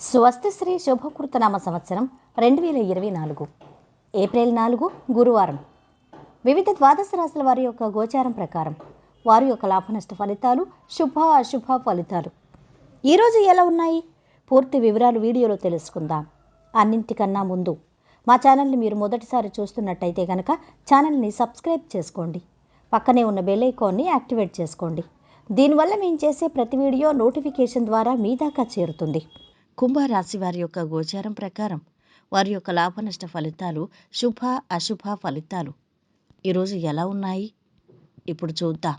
స్వస్తి శ్రీ శుభకృతనామ సంవత్సరం రెండు వేల ఇరవై నాలుగు ఏప్రిల్ నాలుగు గురువారం. వివిధ ద్వాదశ రాశుల వారి యొక్క గోచారం ప్రకారం వారి యొక్క లాభనష్ట ఫలితాలు శుభ అశుభ ఫలితాలు. ఈరోజు ఎలా ఉన్నాయి? పూర్తి వివరాలు వీడియోలో తెలుసుకుందాం. అన్నింటికన్నా ముందు మా ఛానల్ని మీరు మొదటిసారి చూస్తున్నట్టయితే కనుక ఛానల్ని సబ్స్క్రైబ్ చేసుకోండి. పక్కనే ఉన్న బెల్ ఐకాన్ని యాక్టివేట్ చేసుకోండి. దీనివల్ల మేము చేసే ప్రతి వీడియో నోటిఫికేషన్ ద్వారా మీ దాకా చేరుతుంది. కుంభరాశి వారి యొక్క గోచారం ప్రకారం వారి యొక్క లాభనష్ట ఫలితాలు శుభ అశుభ ఫలితాలు. ఈరోజు ఎలా ఉన్నాయి? ఇప్పుడు చూద్దాం.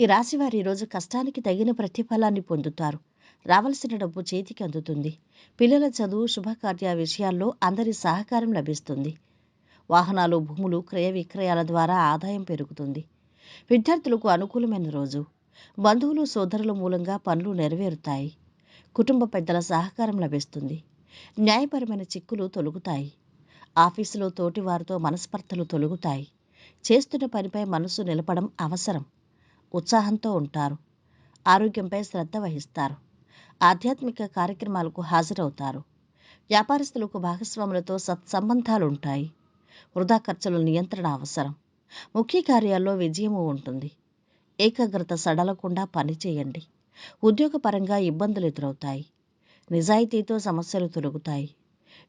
ఈ రాశి వారు ఈరోజు కష్టానికి తగిన ప్రతిఫలాన్ని పొందుతారు. రావలసిన డబ్బు చేతికి అందుతుంది. పిల్లల చదువు శుభకార్య విషయాల్లో అందరి సహకారం లభిస్తుంది. వాహనాలు భూములు క్రయ విక్రయాల ద్వారా ఆదాయం పెరుగుతుంది. విద్యార్థులకు అనుకూలమైన రోజు. బంధువులు సోదరుల మూలంగా పనులు నెరవేరుతాయి. కుటుంబ పెద్దల సహకారం లభిస్తుంది. న్యాయపరమైన చిక్కులు తొలుగుతాయి. ఆఫీసులో తోటివారితో మనస్పర్ధలు తొలుగుతాయి. చేస్తున్న పనిపై మనసు నిలపడం అవసరం. ఉత్సాహంతో ఉంటారు. ఆరోగ్యంపై శ్రద్ధ వహిస్తారు. ఆధ్యాత్మిక కార్యక్రమాలకు హాజరవుతారు. వ్యాపారస్తులకు భాగస్వాములతో సత్సంబంధాలు ఉంటాయి వృధా ఖర్చుల నియంత్రణ అవసరం. ముఖ్య కార్యాల్లో విజయము ఉంటుంది. ఏకాగ్రత సడలకుండా పనిచేయండి ఉద్యోగపరంగా ఇబ్బందులు ఎదురవుతాయి. నిజాయితీతో సమస్యలు తొలగుతాయి.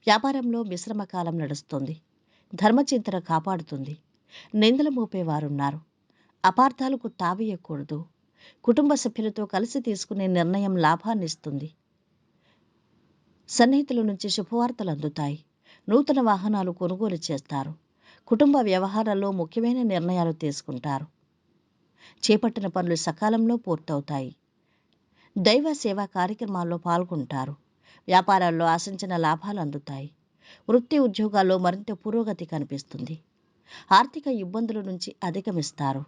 వ్యాపారంలో మిశ్రమ కాలం నడుస్తుంది. ధర్మచింతన కాపాడుతుంది. నిందలు మోపేవారున్నారు. అపార్థాలకు తావేయకూడదు కుటుంబ సభ్యులతో కలిసి తీసుకునే నిర్ణయం లాభాన్నిస్తుంది సన్నిహితుల నుంచి శుభవార్తలు అందుతాయి. నూతన వాహనాలు కొనుగోలు చేస్తారు. కుటుంబ వ్యవహారాల్లో ముఖ్యమైన నిర్ణయాలు తీసుకుంటారు. చేపట్టిన పనులు సకాలంలో పూర్తవుతాయి. దైవ సేవా కార్యక్రమాల్లో పాల్గొంటారు. వ్యాపారాల్లో ఆశించిన లాభాలు అందుతాయి. వృత్తి ఉద్యోగాల్లో మరింత పురోగతి కనిపిస్తుంది. ఆర్థిక ఇబ్బందుల నుంచి అధిగమిస్తారు.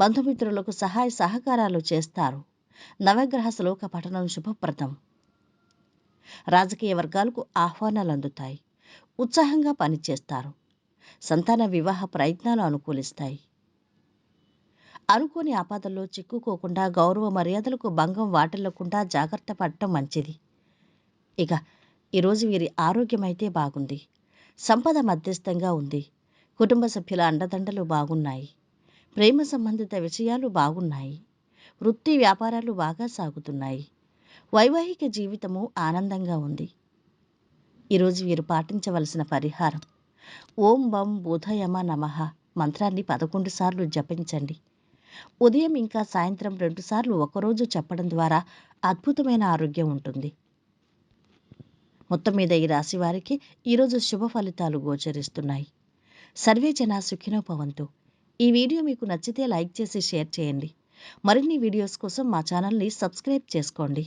బంధుమిత్రులకు సహాయ సహకారాలు చేస్తారు. నవగ్రహ శ్లోక పఠనం శుభప్రదం. రాజకీయ వర్గాలకు ఆహ్వానాలు అందుతాయి. ఉత్సాహంగా పనిచేస్తారు. సంతాన వివాహ ప్రయత్నాలు అనుకూలిస్తాయి. అనుకోని ఆపదల్లో చిక్కుకోకుండా గౌరవ మర్యాదలకు భంగం వాటిల్లకుండా జాగ్రత్త పడటం మంచిది. ఇక ఈరోజు వీరి ఆరోగ్యం అయితే బాగుంది. సంపద మధ్యస్థంగా ఉంది. కుటుంబ సభ్యుల అండదండలు బాగున్నాయి. ప్రేమ సంబంధిత విషయాలు బాగున్నాయి. వృత్తి వ్యాపారాలు బాగా సాగుతున్నాయి. వైవాహిక జీవితము ఆనందంగా ఉంది. ఈరోజు వీరు పాటించవలసిన పరిహారం. ఓం బం బోధయమ నమః మంత్రాన్ని పదకొండు సార్లు జపించండి. ఉదయం ఇంకా సాయంత్రం రెండుసార్లు ఒకరోజు చెప్పడం ద్వారా అద్భుతమైన ఆరోగ్యం ఉంటుంది. మొత్తం మీద ఈ రాశి వారికి ఈరోజు శుభ ఫలితాలు గోచరిస్తున్నాయి. సర్వే జన సుఖినోపవంతు ఈ వీడియో మీకు నచ్చితే లైక్ చేసి షేర్ చేయండి. మరిన్ని వీడియోస్ కోసం మా ఛానల్ని సబ్స్క్రైబ్ చేసుకోండి.